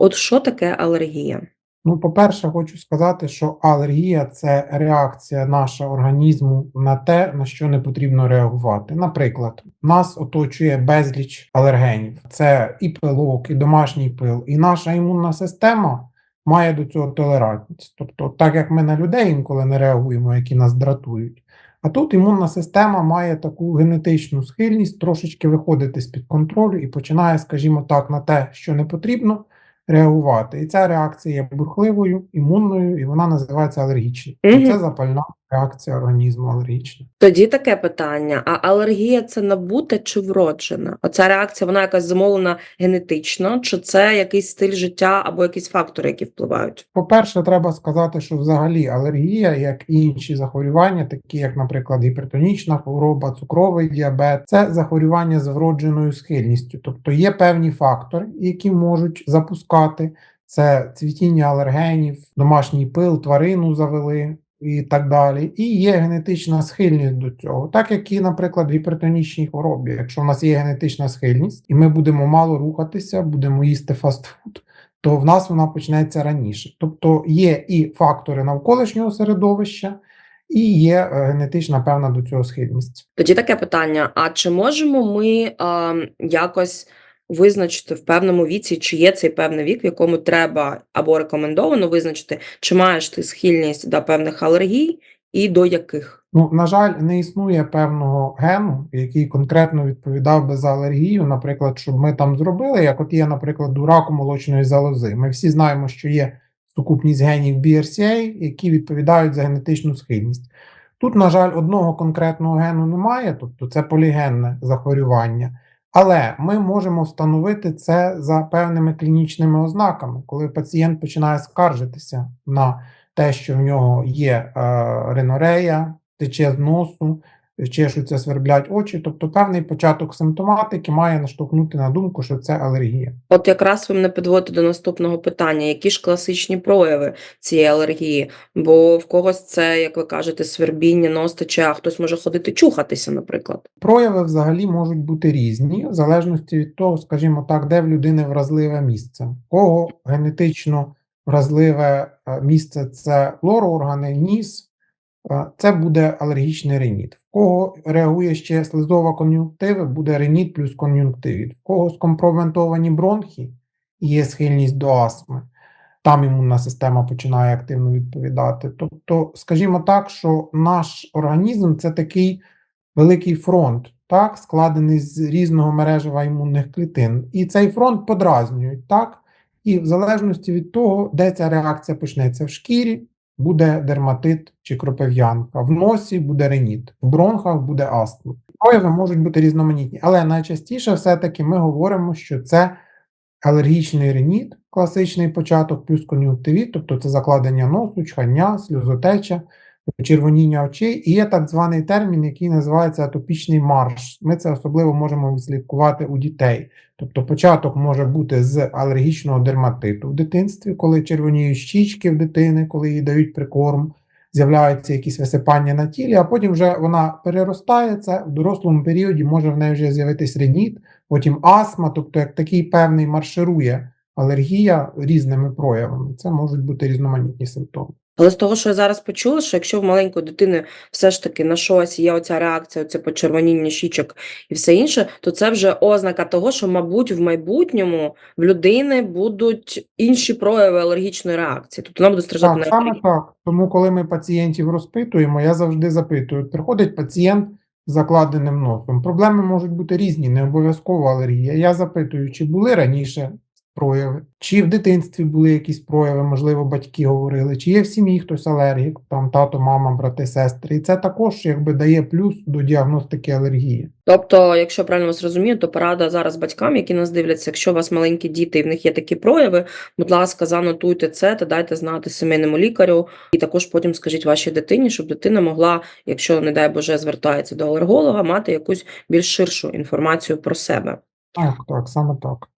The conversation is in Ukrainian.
От що таке алергія? Ну, по-перше, хочу сказати, що алергія це реакція нашого організму на те, на що не потрібно реагувати. Наприклад, нас оточує безліч алергенів: це і пилок, і домашній пил, і наша імунна система має до цього толерантність. Тобто, так як ми на людей інколи не реагуємо, які нас дратують. А тут імунна система має таку генетичну схильність трошечки виходити з-під контролю і починає, скажімо так, на те, що не потрібно, реагувати. І ця реакція є бурхливою, імунною, і вона називається алергічною. Це запальна реакція організму алергічна. Тоді таке питання: а алергія це набута чи вроджена? Оця реакція вона якась замовлена генетично, чи це якийсь стиль життя або якісь фактори, які впливають? По-перше, треба сказати, що взагалі алергія, як і інші захворювання, такі як, наприклад, гіпертонічна хвороба, цукровий діабет, це захворювання з вродженою схильністю. Тобто є певні фактори, які можуть запускати це цвітіння алергенів, домашній пил, тварину завели. І так далі, і є генетична схильність до цього, так як і, наприклад, в гіпертонічній хворобі. Якщо в нас є генетична схильність, і ми будемо мало рухатися, будемо їсти фастфуд, то в нас вона почнеться раніше. Тобто є і фактори навколишнього середовища, і є е, генетична певна до цього схильність. Тоді таке питання: а чи можемо ми а, якось визначити в певному віці, чи є цей певний вік, в якому треба або рекомендовано визначити, чи маєш ти схильність до певних алергій і до яких? Ну, на жаль, не існує певного гену, який конкретно відповідав би за алергію, наприклад, щоб ми там зробили, як от є, наприклад, у раку молочної залози. Ми всі знаємо, що є сукупність генів BRCA, які відповідають за генетичну схильність. Тут, на жаль, одного конкретного гену немає, тобто це полігенне захворювання. Але ми можемо встановити це за певними клінічними ознаками, коли пацієнт починає скаржитися на те, що в нього є е, ринорея, тече з носу, чешуться, сверблять очі. Тобто певний початок симптоматики має наштовхнути на думку, що це алергія. От якраз ви мене підводите до наступного питання: які ж класичні прояви цієї алергії? Бо в когось це, як ви кажете, свербіння, нос тече, а хтось може ходити чухатися, наприклад. Прояви взагалі можуть бути різні, в залежності від того, скажімо так, де в людини вразливе місце. Кого генетично вразливе е, місце це лорооргани, ніс, це буде алергічний реніт. В кого реагує ще слизова кон'юнктива, буде реніт плюс кон'юнктивіт. В кого скомпрометовані бронхи і є схильність до астми, там імунна система починає активно відповідати. Тобто, скажімо так, що наш організм це такий великий фронт, так, складений з різного мережева імунних клітин. І цей фронт подразнюють, так? І в залежності від того, де ця реакція почнеться в шкірі, буде дерматит чи кропив'янка, в носі буде реніт, в бронхах буде астма. Прояви можуть бути різноманітні, але найчастіше все-таки ми говоримо, що це алергічний реніт, класичний початок, плюс кон'юнктивіт, тобто це закладення носу, чхання, сльозотеча, червоніння очей, і є так званий термін, який називається атопічний марш. Ми це особливо можемо відслідкувати у дітей. Тобто початок може бути з алергічного дерматиту в дитинстві, коли червоніють щічки в дитини, коли їй дають прикорм, з'являються якісь висипання на тілі, а потім вже вона переростає це в дорослому періоді може в неї вже з'явитись реніт, потім астма, тобто як такий певний марширує алергія різними проявами. Це можуть бути різноманітні симптоми. Але з того, що я зараз почула, що якщо в маленької дитини все ж таки на щось є оця реакція, оце почервоніння щічок і все інше, то це вже ознака того, що, мабуть, в майбутньому в людини будуть інші прояви алергічної реакції. Тобто вона буде страждати Так, на саме так. Тому, коли ми пацієнтів розпитуємо, я завжди запитую: приходить пацієнт з закладеним носом. Проблеми можуть бути різні, не обов'язково алергія. Я запитую, чи були раніше прояви, чи в дитинстві були якісь прояви, можливо, батьки говорили, чи є в сім'ї хтось алергік, там тато, мама, брати, сестри. І це також якби дає плюс до діагностики алергії. Тобто, якщо я правильно вас розумію, то порада зараз батькам, які нас дивляться, якщо у вас маленькі діти і в них є такі прояви, будь ласка, занотуйте це та дайте знати сімейному лікарю, і також потім скажіть вашій дитині, щоб дитина могла, якщо, не дай Боже, звертається до алерголога, мати якусь більш ширшу інформацію про себе. Так, так, саме так.